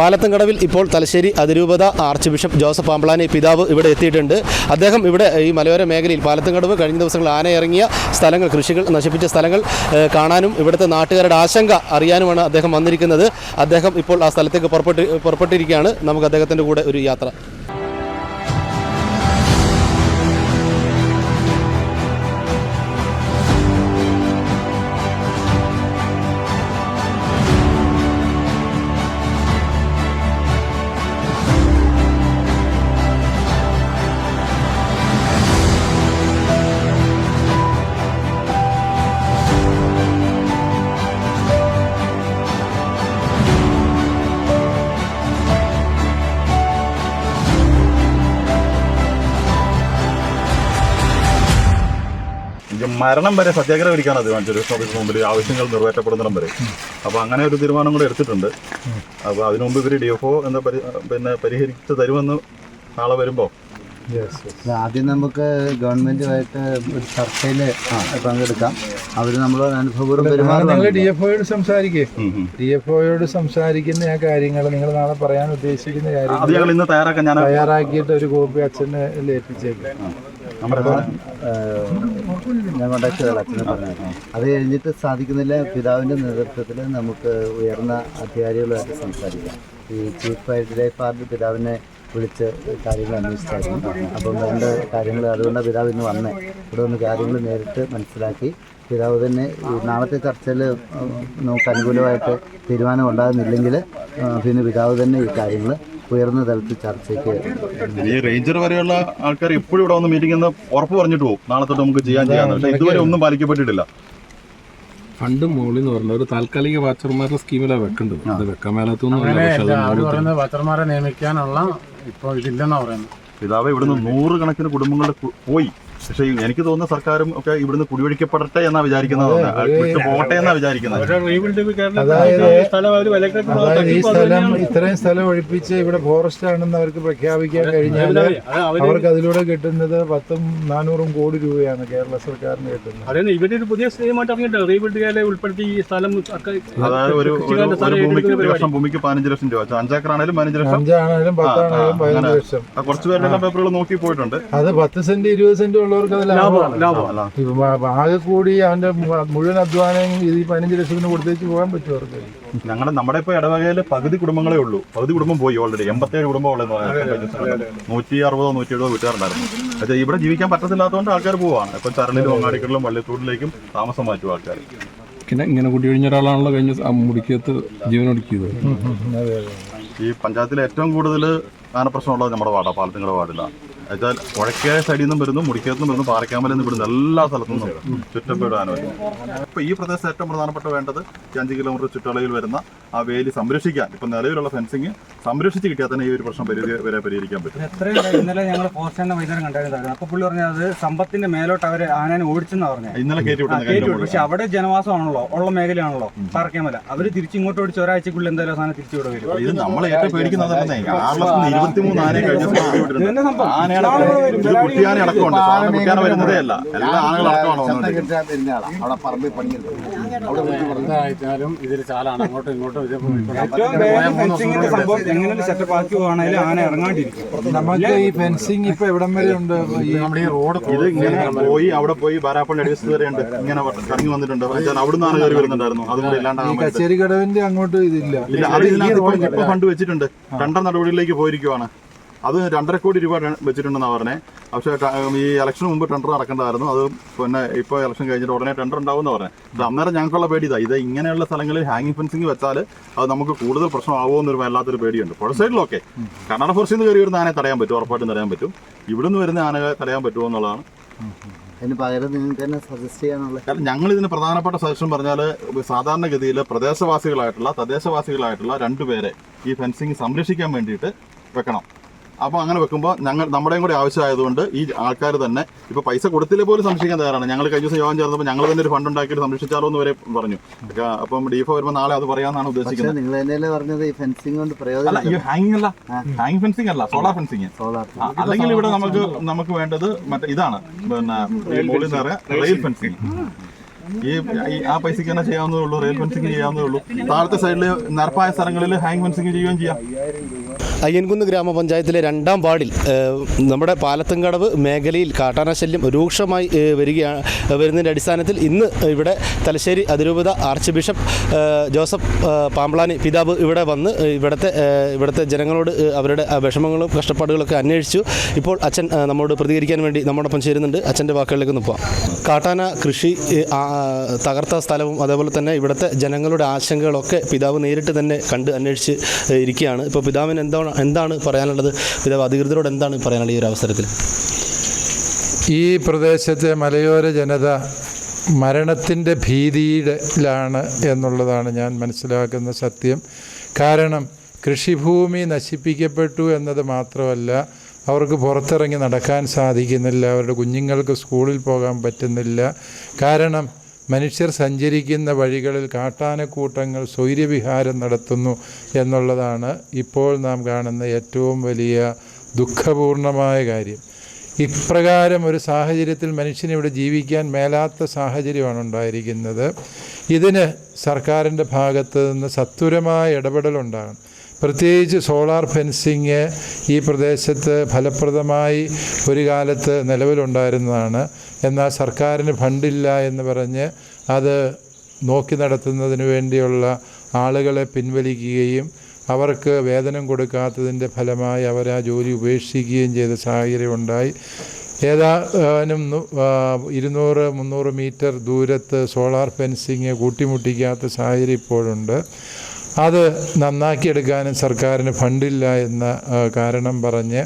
പാലത്തങ്കടവിൽ ഇപ്പോൾ തലശ്ശേരി അതിരൂപത arch bishop Joseph Pamplany പിതാവ് ഇവിടെ എത്തിയിട്ടുണ്ട്. അദ്ദേഹം ഇവിടെ ഈ മലയോര മേഖലയിൽ പാലത്തങ്കടവ് കഴിഞ്ഞ ദിവസങ്ങളിൽ ആന ഇറങ്ങിയ സ്ഥലങ്ങൾ കൃഷികൾ നശിപ്പിച്ച സ്ഥലങ്ങൾ കാണാനും ഇവിടുത്തെ നാട്ടുകാരുടെ ആശങ്ക അറിയാനുമാണ് അദ്ദേഹം വന്നിരിക്കുന്നത്. അദ്ദേഹം ഇപ്പോൾ ആ സ്ഥലത്തേക്ക് പുറപ്പെട്ട് പുറപ്പെട്ടിരിക്കുകയാണ്. നമുക്ക് അദ്ദേഹത്തിന്റെ കൂടെ ഒരു യാത്ര. മരണം വരെ സത്യാഗ്രഹം ഇരിക്കാനാണ് തീരുമാനിച്ചത് ഓഫീസിന് മുമ്പിൽ ആവശ്യങ്ങൾ നിറവേറ്റപ്പെടുന്നിടം വരെ. അപ്പോൾ അങ്ങനെ ഒരു തീരുമാനം കൂടെ എടുത്തിട്ടുണ്ട്. അപ്പോൾ അതിനു മുമ്പ് ഇവർ ഡി എഫ് ഒ എന്താ പരി പിന്നെ പരിഹരിച്ച് തരുമെന്ന് നാളെ വരുമ്പോൾ ആദ്യം നമുക്ക് ഗവൺമെന്റുമായിട്ട് ഒരു ചർച്ചയിൽ പങ്കെടുക്കാം. അവർ നമ്മളോട് അനുഭവപൂർവം ഡി എഫ് ഒയോട് സംസാരിക്കേ. ഡി എഫ് ഒയോട് സംസാരിക്കുന്ന ആ കാര്യങ്ങൾ നിങ്ങൾ നാളെ പറയാൻ ഉദ്ദേശിക്കുന്ന അത് കാര്യങ്ങൾ തയ്യാറാക്കിയിട്ട് ഒരു കോപ്പി അച്ഛനെ ഏൽപ്പിച്ചേക്കാം നമ്മുടെ ഞാൻ കോൺടാക്ട് അച്ഛനെ പറഞ്ഞു അത് കഴിഞ്ഞിട്ട് സാധിക്കുന്നില്ല. പിതാവിന്റെ നേതൃത്വത്തിൽ നമുക്ക് ഉയർന്ന അധികാരികളുമായിട്ട് സംസാരിക്കാം. ഈ ചീഫ് വൈൽഡ് ലൈഫ് വാർഡ് പിതാവിനെ വിളിച്ച് കാര്യങ്ങൾ അന്വേഷിച്ചായിരുന്നു അപ്പം രണ്ട് കാര്യങ്ങൾ അതുകൊണ്ട് പിതാവ് ഇന്ന് വന്നേ. ഇവിടെ വന്ന് കാര്യങ്ങൾ നേരിട്ട് മനസ്സിലാക്കി. പിതാവ് തന്നെ നാളത്തെ ചർച്ചയിൽ നമുക്ക് അനുകൂലമായിട്ട് തീരുമാനം ഉണ്ടാകുന്നില്ലെങ്കിൽ പിന്നെ പിതാവ് തന്നെ ഈ കാര്യങ്ങൾ ഉയർന്ന തലത്തിൽ ചർച്ചയ്ക്ക് ഈ റേഞ്ചർ വരെയുള്ള ആൾക്കാർ എപ്പോഴും ഇവിടെ വന്ന് മീറ്റിംഗ് എന്ന് ഉറപ്പ് പറഞ്ഞിട്ട് പോകും. നാളെ തൊട്ട് നമുക്ക് ചെയ്യാൻ ചെയ്യാന്ന്. പക്ഷേ ഇതുവരെ ഒന്നും പാലിക്കപ്പെട്ടിട്ടില്ല. ഫണ്ട് മുകളിൽ എന്ന് പറഞ്ഞ ഒരു താൽക്കാലിക വാച്ചർമാരുടെ സ്കീമിലാണ് വെക്കേണ്ടത്. അത് വെക്കാൻ മേലാത്തൊന്നും പക്ഷെ അത് പറയുന്നത് വാച്ചർമാരെ നിയമിക്കാനുള്ള ഇപ്പൊ ഇതില്ലെന്നാ പറയുന്നത്. പിതാവ് ഇവിടുന്ന് നൂറുകണക്കിന് കുടുംബങ്ങളുടെ പോയി. പക്ഷേ എനിക്ക് തോന്നുന്ന സർക്കാരും ഒക്കെ ഇവിടുന്ന് കുടിയൊഴിക്കപ്പെടട്ടെ എന്നാ വിചാരിക്കുന്നത്. പോട്ടെ എന്നാ വിചാരിക്കുന്നത്. ഈ സ്ഥലം ഇത്രയും സ്ഥലം ഒഴിപ്പിച്ച് ഇവിടെ ഫോറസ്റ്റ് ആണെന്ന് അവർക്ക് പ്രഖ്യാപിക്കാൻ കഴിഞ്ഞാൽ അവർക്ക് അതിലൂടെ കിട്ടുന്നത് പത്തും നാനൂറും കോടി രൂപയാണ് കേരള സർക്കാരിന് കിട്ടുന്നത്. അതായത് ഒരു പുതിയ സ്കീമായിട്ട് ഇറങ്ങിയിട്ട് റീബിൽഡ് ചെയ്യാതെ ഉൾപ്പെടുത്തി ഈ സ്ഥലം അതായത് ഒരു ഭൂമിക്ക് ഒരു ലക്ഷം ഭൂമിക്ക് പതിനഞ്ച് ലക്ഷം രൂപ. അഞ്ചേക്കറാണേലും പതിനഞ്ച് ലക്ഷം. അഞ്ചാണേലും പത്താണേലും പതിനഞ്ച്. ലക്ഷം. കുറച്ച് പേരുടെ പേപ്പറുകൾ നോക്കി പോയിട്ടുണ്ട്. അത് പത്ത് സെന്റ് ഇരുപത് സെന്റ് ഉള്ളവർക്ക് അത് ലാഭമാണ്. ആകെ കൂടി അവന്റെ മുഴുവൻ അധ്വാനം ഇത് ഈ പതിനഞ്ച് ലക്ഷത്തിന് കൊടുത്തേച്ച് പോകാൻ പറ്റും അവർക്ക്. ഞങ്ങളുടെ നമ്മുടെ ഇപ്പൊ ഇടവകയിൽ പകുതി കുടുംബങ്ങളേ ഉള്ളൂ. പകുതി കുടുംബം പോയി ഓൾറെഡി എൺപത്തേഴ് കുടുംബം ഉള്ളത് നൂറ്റി അറുപതോ നൂറ്റി എഴുപതോ വീട്ടുകാരുണ്ടായിരുന്നു. പക്ഷേ ഇവിടെ ജീവിക്കാൻ പറ്റത്തില്ലാത്തതുകൊണ്ട് ആൾക്കാർ പോവാണ്. ഇപ്പൊ ചരളിലും അങ്ങാടികളിലും വള്ളിത്തൂടിലേക്കും താമസം മാറ്റും ആൾക്കാർ പിന്നെ ഇങ്ങനെ കുടി കഴിഞ്ഞ ഒരാളാണല്ലോ കഴിഞ്ഞ മുടിക്കത്ത് ജീവനൊടുക്കിയത് അതെ അതെ ഈ പഞ്ചായത്തിലെ ഏറ്റവും കൂടുതൽ ആനപ്രശ്നമുള്ളത് നമ്മുടെ വാർഡാണ് പാലത്തിങ്ങളുടെ വാർഡിലാണ്. എന്നുവെച്ചാൽ പുഴക്കേ സൈഡിൽ നിന്നും വരുന്നു മുടിക്കത്തുനിന്നും വരുന്നു പാറക്കാമലിൽ നിന്ന് എല്ലാ സ്ഥലത്തു നിന്നും ചുറ്റപ്പെട്ട് ആന ഇപ്പൊ ഈ പ്രദേശത്ത് ഏറ്റവും പ്രധാനപ്പെട്ട വേണ്ടത് ഈ അഞ്ച് കിലോമീറ്റർ ചുറ്റളവിൽ വരുന്ന ആ വേലി സംരക്ഷിക്കാൻ. ഇപ്പൊ നിലവിലുള്ള ഫെൻസിങ് സംരക്ഷിച്ച് കിട്ടിയാൽ തന്നെ ഈ ഒരു പ്രശ്നം പരിധി വരെ പരിഹരിക്കാൻ പറ്റും. എത്രയും ഇന്നലെ ഞങ്ങൾ ഫോറസ്റ്റിന്റെ വൈദ്യുതി കണ്ടായിരുന്നു അപ്പൊ പുള്ളി പറഞ്ഞത് അത് സമ്പത്തിന്റെ മേലോട്ട് അവർ ആനനെ ഓടിച്ചെന്നാ പറഞ്ഞത് ഇന്നലെ കയറ്റി പക്ഷെ അവിടെ ജനവാസമാണല്ലോ ഉള്ള മേഖലയാണല്ലോ പാറക്കാമല അവർ തിരിച്ചിങ്ങോട്ട് ഓടിച്ച് ഒരാഴ്ചക്കുള്ളിൽ എന്തായാലും സാധനം തിരിച്ചു ഇവിടെ വരും ഇത് നമ്മൾ ഏറ്റവും ആറിലത്തിന് ഇരുപത്തിമൂന്ന് ആനയെ കഴിഞ്ഞ ദിവസം കുട്ടിയാന അടക്കമുണ്ട് സാധാരണ കുട്ടിയാന വരുന്നതേ അല്ല. എല്ലാ ആനകളും അടക്കമാണ് അവിടെ പറമ്പിൽ പണിയെടുക്കും എന്തായാലും ഇതിൽ ചാലാണ് അങ്ങോട്ടും ഇങ്ങോട്ടും ഇത് ഏറ്റവും വേഗം ഫെൻസിങ്ങിന്റെ സംഭവം എങ്ങനെ സെറ്റപ്പ് ആക്കി പോവാണെങ്കിലും ആന ഇറങ്ങാണ്ടിരിക്കും. നമുക്ക് ഈ ഫെൻസിങ് ഇപ്പൊ എവിടം വരെ ഉണ്ട്? ഈ നമ്മുടെ ഈ റോഡ് ഇത് ഇങ്ങനെ പോയി അവിടെ പോയി ബാരാപ്പള്ളി അടിവസ് വരെ ഉണ്ട്. ഇങ്ങനെ കറങ്ങി വന്നിട്ടുണ്ട്. ആന കയറി വരുന്നുണ്ടായിരുന്നു. കച്ചേരി കടവിന്റെ അങ്ങോട്ട് ഇതില്ല. ഇല്ല അത് ഇതിനകത്ത് ഇപ്പൊ- ഇപ്പൊ ഫണ്ട് വെച്ചിട്ടുണ്ട്. രണ്ടാം നടപടിയിലേക്ക് പോയിരിക്കുവാണ്. അത് രണ്ടര കോടി രൂപ വെച്ചിട്ടുണ്ടെന്നാണ് പറഞ്ഞത് പക്ഷേ ഈ ഇലക്ഷന് മുമ്പ് ടെൻഡർ നടക്കേണ്ടതായിരുന്നു. അത് പിന്നെ ഇപ്പോൾ ഇലക്ഷൻ കഴിഞ്ഞിട്ട് ഉടനെ ടെൻഡർ ഉണ്ടാവും എന്ന് പറഞ്ഞത് അന്നേരം ഞങ്ങൾക്കുള്ള പേടി ഇതാ. ഇത് ഇങ്ങനെയുള്ള സ്ഥലങ്ങളിൽ ഹാങ്ങിങ് ഫെൻസിങ് വെച്ചാൽ അത് നമുക്ക് കൂടുതൽ പ്രശ്നമാവുമോ എന്നൊരു വല്ലാത്തൊരു പേടിയുണ്ട്. പുഴ സൈഡിലൊക്കെ കന്നഡ ഫോർസിൽ നിന്ന് കയറി വരുന്ന ആനയെ തടയാൻ പറ്റും ഉറപ്പായിട്ടും തടയാൻ പറ്റും. ഇവിടുന്ന് വരുന്ന ആനകളെ തടയാൻ പറ്റുമോ എന്നുള്ളതാണ്. അതിന് പകരം നിങ്ങൾക്ക് തന്നെ സജസ്റ്റ് ചെയ്യാനുള്ള കാരണം ഞങ്ങൾ ഇതിന് പ്രധാനപ്പെട്ട സജഷൻ പറഞ്ഞാൽ സാധാരണഗതിയിൽ പ്രദേശവാസികളായിട്ടുള്ള തദ്ദേശവാസികളായിട്ടുള്ള രണ്ടുപേരെ ഈ ഫെൻസിങ് സംരക്ഷിക്കാൻ വേണ്ടിയിട്ട് വെക്കണം. അപ്പോൾ അങ്ങനെ വെക്കുമ്പോൾ ഞങ്ങൾ നമ്മുടെയും കൂടി ആവശ്യമായതുകൊണ്ട് ഈ ആൾക്കാർ തന്നെ ഇപ്പോൾ പൈസ കൊടുത്തില്ല പോലും സംരക്ഷിക്കാൻ തയ്യാറാണ്. ഞങ്ങൾ കഴിഞ്ഞ ദിവസം യോഗം ചേർന്നപ്പോൾ ഞങ്ങൾ തന്നെ ഒരു ഫണ്ട് ഉണ്ടാക്കിയിട്ട് സംരക്ഷിച്ചാലോ എന്ന് വരെ പറഞ്ഞു. അപ്പം ഡിഫോ വരുമ്പോൾ നാളെ അത് പറയാമെന്നാണ് ഉദ്ദേശിക്കുന്നത്. നിങ്ങൾ തന്നെയല്ലേ പറഞ്ഞത് ഈ ഫെൻസിങ് കൊണ്ട് അല്ല ഈ ഹാങ്ങിങ് അല്ല. ഹാങ്ങിങ് ഫെൻസിങ് അല്ല സോളാർ ഫെൻസിങ് സോളാർ അല്ലെങ്കിൽ ഇവിടെ നമുക്ക് നമുക്ക് വേണ്ടത് മറ്റേ ഇതാണ് പിന്നെ മുകളിൽ നിന്ന് റെയിൽ ഫെൻസിങ് ഈ ആ പൈസക്ക് തന്നെ ചെയ്യാവുന്നതേ ഉള്ളൂ റെയിൽ ഫെൻസിങ് ചെയ്യാവുന്നതേ ഉള്ളൂ. താഴത്തെ സൈഡിൽ നിരപ്പായ സ്ഥലങ്ങളിൽ ഹാങ് ഫെൻസിങ് ചെയ്യുകയും ചെയ്യാം. അയ്യൻകുന്ന് ഗ്രാമപഞ്ചായത്തിലെ രണ്ടാം വാർഡിൽ നമ്മുടെ പാലത്തുംകടവ് മേഖലയിൽ കാട്ടാനശല്യം രൂക്ഷമായി വരികയാണ് വരുന്നതിന്റെ അടിസ്ഥാനത്തിൽ ഇന്ന് ഇവിടെ തലശ്ശേരി അതിരൂപത ആർച്ച് ബിഷപ്പ് ജോസഫ് പാമ്പ്ളാനി പിതാവ് ഇവിടെ വന്ന് ഇവിടുത്തെ ഇവിടുത്തെ ജനങ്ങളോട് അവരുടെ വിഷമങ്ങളും കഷ്ടപ്പാടുകളൊക്കെ അന്വേഷിച്ചു. ഇപ്പോൾ അച്ഛൻ നമ്മോട് പ്രതികരിക്കാൻ വേണ്ടി നമ്മോടൊപ്പം ചേരുന്നുണ്ട്. അച്ഛന്റെ വാക്കുകളിലേക്ക് ഒന്ന് കാട്ടാന കൃഷി തകർത്ത സ്ഥലവും അതേപോലെ തന്നെ ഇവിടുത്തെ ജനങ്ങളുടെ ആശങ്കകളൊക്കെ പിതാവ് നേരിട്ട് തന്നെ കണ്ട് അന്വേഷിച്ച് ഇരിക്കുകയാണ്. ഇപ്പോൾ പിതാവിന് എന്താണ് എന്താണ് പറയാനുള്ളത്? പിതാവ് അധികൃതരോട് എന്താണ് പറയാനുള്ളത് ഈ ഒരു അവസരത്തിൽ? ഈ പ്രദേശത്തെ മലയോര ജനത മരണത്തിന്റെ ഭീതിയിലാണ് എന്നുള്ളതാണ് ഞാൻ മനസ്സിലാക്കുന്ന സത്യം. കാരണം കൃഷിഭൂമി നശിപ്പിക്കപ്പെട്ടു എന്നത് മാത്രമല്ല അവർക്ക് പുറത്തിറങ്ങി നടക്കാൻ സാധിക്കുന്നില്ല അവരുടെ കുഞ്ഞുങ്ങൾക്ക് സ്കൂളിൽ പോകാൻ പറ്റുന്നില്ല. കാരണം മനുഷ്യർ സഞ്ചരിക്കുന്ന വഴികളിൽ കാട്ടാനക്കൂട്ടങ്ങൾ സ്വൈര്യവിഹാരം നടത്തുന്നു എന്നുള്ളതാണ് ഇപ്പോൾ നാം കാണുന്ന ഏറ്റവും വലിയ ദുഃഖപൂർണമായ കാര്യം. ഇപ്രകാരം ഒരു സാഹചര്യത്തിൽ മനുഷ്യനിവിടെ ജീവിക്കാൻ മേലാത്ത സാഹചര്യമാണ് ഉണ്ടായിരിക്കുന്നത്. ഇതിന് സർക്കാരിന്റെ ഭാഗത്ത് നിന്ന് സത്വരമായ ഇടപെടലുണ്ടാകണം. പ്രത്യേകിച്ച് സോളാർ ഫെൻസിങ് ഈ പ്രദേശത്ത് ഫലപ്രദമായി ഒരു കാലത്ത് നിലവിലുണ്ടായിരുന്നതാണ്. എന്നാൽ സർക്കാരിന് ഫണ്ടില്ല എന്ന് പറഞ്ഞ് അത് നോക്കി നടത്തുന്നതിന് വേണ്ടിയുള്ള ആളുകളെ പിൻവലിക്കുകയും അവർക്ക് വേതനം കൊടുക്കാത്തതിന്റെ ഫലമായി അവർ ആ ജോലി ഉപേക്ഷിക്കുകയും ചെയ്ത സാഹചര്യം ഉണ്ടായി. ഏതാനും ഇരുന്നൂറ് മുന്നൂറ് മീറ്റർ ദൂരത്ത് സോളാർ ഫെൻസിങ് കൂട്ടിമുട്ടിക്കാത്ത സാഹചര്യം ഇപ്പോഴുണ്ട്. അത് നന്നാക്കിയെടുക്കാനും സർക്കാരിന് ഫണ്ടില്ല എന്ന കാരണം പറഞ്ഞ്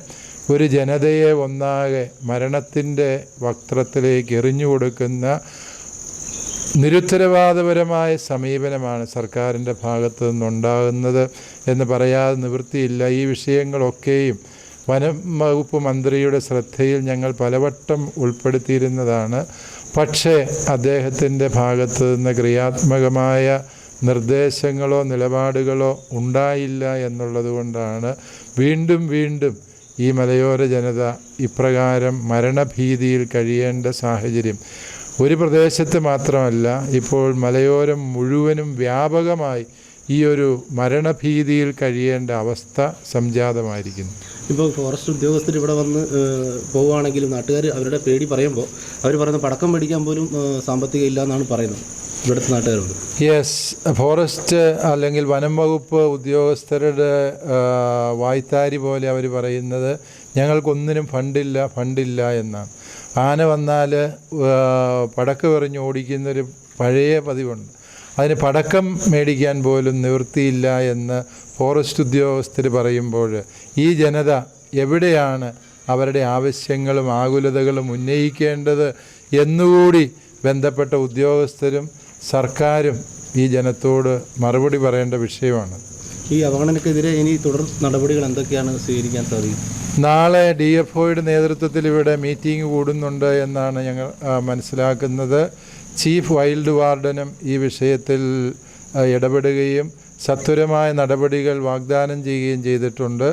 ഒരു ജനതയെ ഒന്നാകെ മരണത്തിന്റെ വക്ത്രത്തിലേക്ക് എറിഞ്ഞു കൊടുക്കുന്ന നിരുത്തരവാദപരമായ സമീപനമാണ് സർക്കാരിന്റെ ഭാഗത്തു നിന്നുണ്ടാകുന്നത് എന്ന് പറയാതെ നിവൃത്തിയില്ല. ഈ വിഷയങ്ങളൊക്കെയും വനം വകുപ്പ് മന്ത്രിയുടെ ശ്രദ്ധയിൽ ഞങ്ങൾ പലവട്ടം ഉൾപ്പെടുത്തിയിരുന്നതാണ്. പക്ഷേ അദ്ദേഹത്തിന്റെ ഭാഗത്തു നിന്ന് ക്രിയാത്മകമായ നിർദ്ദേശങ്ങളോ നിലപാടുകളോ ഉണ്ടായില്ല എന്നുള്ളതുകൊണ്ടാണ് വീണ്ടും വീണ്ടും ഈ മലയോര ജനത ഇപ്രകാരം മരണഭീതിയിൽ കഴിയേണ്ട സാഹചര്യം. ഒരു പ്രദേശത്ത് മാത്രമല്ല ഇപ്പോൾ മലയോരം മുഴുവനും വ്യാപകമായി ഈ ഒരു മരണഭീതിയിൽ കഴിയേണ്ട അവസ്ഥ സംജാതമായിരിക്കുന്നു. ഇപ്പോൾ ഫോറസ്റ്റ് ഉദ്യോഗസ്ഥർ ഇവിടെ വന്ന് പോവുകയാണെങ്കിലും നാട്ടുകാർ അവരുടെ പേടി പറയുമ്പോൾ അവർ പറയുന്ന പടക്കം മേടിക്കാൻ പോലും സാമ്പത്തികം ഇല്ല എന്നാണ് പറയുന്നത്. ഇവിടുത്തെ നാട്ടുകാരോട് യെസ് ഫോറസ്റ്റ് അല്ലെങ്കിൽ വനം വകുപ്പ് ഉദ്യോഗസ്ഥരുടെ വായ്ത്താരി പോലെ അവർ പറയുന്നത് ഞങ്ങൾക്കൊന്നിനും ഫണ്ടില്ല ഫണ്ടില്ല എന്നാണ്. ആന വന്നാൽ പടക്കം എറിഞ്ഞ് ഓടിക്കുന്നൊരു പഴയ പതിവുണ്ട്. അതിന് പടക്കം മേടിക്കാൻ പോലും നിവൃത്തിയില്ല എന്ന് ഫോറസ്റ്റ് ഉദ്യോഗസ്ഥർ പറയുമ്പോൾ ഈ ജനത എവിടെയാണ് അവരുടെ ആവശ്യങ്ങളും ആകുലതകളും ഉന്നയിക്കേണ്ടത് എന്നുകൂടി ബന്ധപ്പെട്ട ഉദ്യോഗസ്ഥരും സർക്കാരും ഈ ജനത്തോട് മറുപടി പറയേണ്ട വിഷയമാണ്. ഈ അവഗണനക്കെതിരെ ഇനി തുടർ നടപടികൾ എന്തൊക്കെയാണ് സ്വീകരിക്കാൻ സാധിക്കും? നാളെ ഡി എഫ് ഒയുടെ നേതൃത്വത്തിൽ ഇവിടെ മീറ്റിംഗ് കൂടുന്നുണ്ട് എന്നാണ് ഞങ്ങൾ മനസ്സിലാക്കുന്നത്. ചീഫ് വൈൽഡ് വാർഡനും ഈ വിഷയത്തിൽ ഇടപെടുകയും സത്വരമായ നടപടികൾ വാഗ്ദാനം ചെയ്യുകയും ചെയ്തിട്ടുണ്ട്.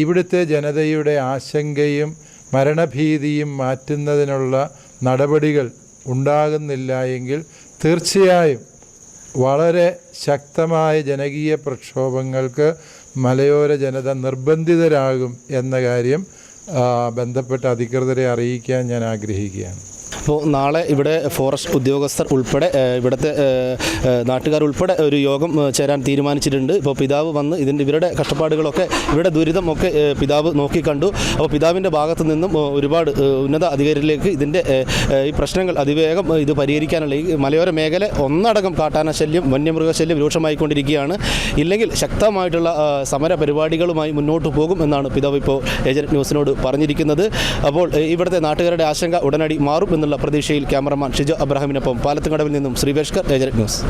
ഇവിടുത്തെ ജനതയുടെ ആശങ്കയും മരണഭീതിയും മാറ്റുന്നതിനുള്ള നടപടികൾ ഉണ്ടാകുന്നില്ല എങ്കിൽ തീർച്ചയായും വളരെ ശക്തമായ ജനകീയ പ്രക്ഷോഭങ്ങൾക്ക് മലയോര ജനത നിർബന്ധിതരാകും എന്ന കാര്യം ബന്ധപ്പെട്ട അധികൃതരെ അറിയിക്കാൻ ഞാൻ ആഗ്രഹിക്കുകയാണ്. അപ്പോൾ നാളെ ഇവിടെ ഫോറസ്റ്റ് ഉദ്യോഗസ്ഥർ ഉൾപ്പെടെ ഇവിടുത്തെ നാട്ടുകാർ ഉൾപ്പെടെ ഒരു യോഗം ചേരാൻ തീരുമാനിച്ചിട്ടുണ്ട്. ഇപ്പോൾ പിതാവ് വന്ന് ഇതിന്റെ ഇവരുടെ കഷ്ടപ്പാടുകളൊക്കെ ഇവരുടെ ദുരിതം ഒക്കെ ഏഹ്, പിതാവ് നോക്കിക്കണ്ടു അപ്പോൾ പിതാവിന്റെ ഭാഗത്തു നിന്നും ഒരുപാട് ഉന്നത അധികാരികളിലേക്ക് ഇതിന്റെ ഈ പ്രശ്നങ്ങൾ അതിവേഗം ഇത് പരിഹരിക്കാനുള്ള ഈ മലയോര മേഖല ഒന്നടങ്കം കാട്ടാന ശല്യം വന്യമൃഗശല്യം രൂക്ഷമായിക്കൊണ്ടിരിക്കുകയാണ്. ഇല്ലെങ്കിൽ ശക്തമായിട്ടുള്ള സമര പരിപാടികളുമായി മുന്നോട്ട് പോകും എന്നാണ് പിതാവ് ഇപ്പോൾ ഏജന്റ് ന്യൂസിനോട് പറഞ്ഞിരിക്കുന്നത്. അപ്പോൾ ഇവിടുത്തെ നാട്ടുകാരുടെ ആശങ്ക ഉടനടി മാറും എന്നുള്ള പ്രതീക്ഷയിൽ ക്യാമറമാൻ ഷിജോ അബ്രഹാമിനൊപ്പം പാലത്തുകടവിൽ നിന്നും ശ്രീവേഷ്കർ ഏജന്റ് ന്യൂസ്.